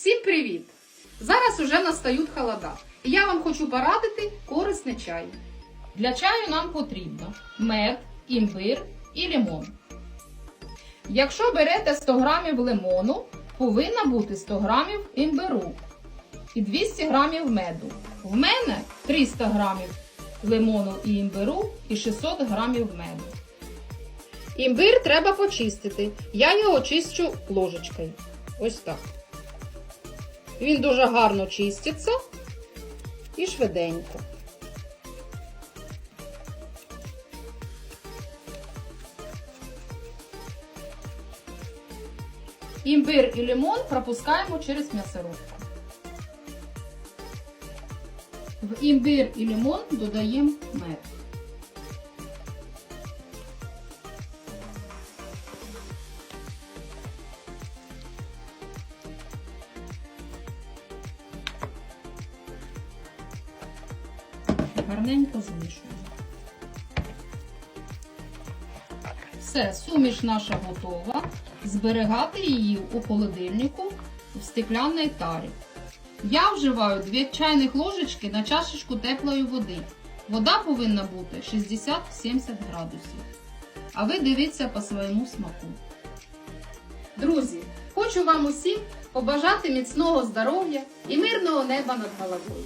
Всім привіт! Зараз уже настають холода. І я вам хочу порадити корисний чай. Для чаю нам потрібно мед, імбир і лимон. Якщо берете 100 грамів лимону, повинна бути 100 грамів імбиру і 200 грамів меду. В мене 300 грамів лимону і імбиру і 600 грамів меду. Імбир треба почистити. Я його чищу ложечкою. Ось так. Він дуже гарно чиститься і швиденько. Імбир і лимон пропускаємо через м'ясорубку. В імбир і лимон додаємо мед. Гарненько змішуємо. Все, суміш наша готова. Зберігати її у холодильнику в стеклянній тарі. Я вживаю 2 чайних ложечки на чашечку теплої води. Вода повинна бути 60-70 градусів. А ви дивіться по своєму смаку. Друзі, хочу вам усім побажати міцного здоров'я і мирного неба над головою.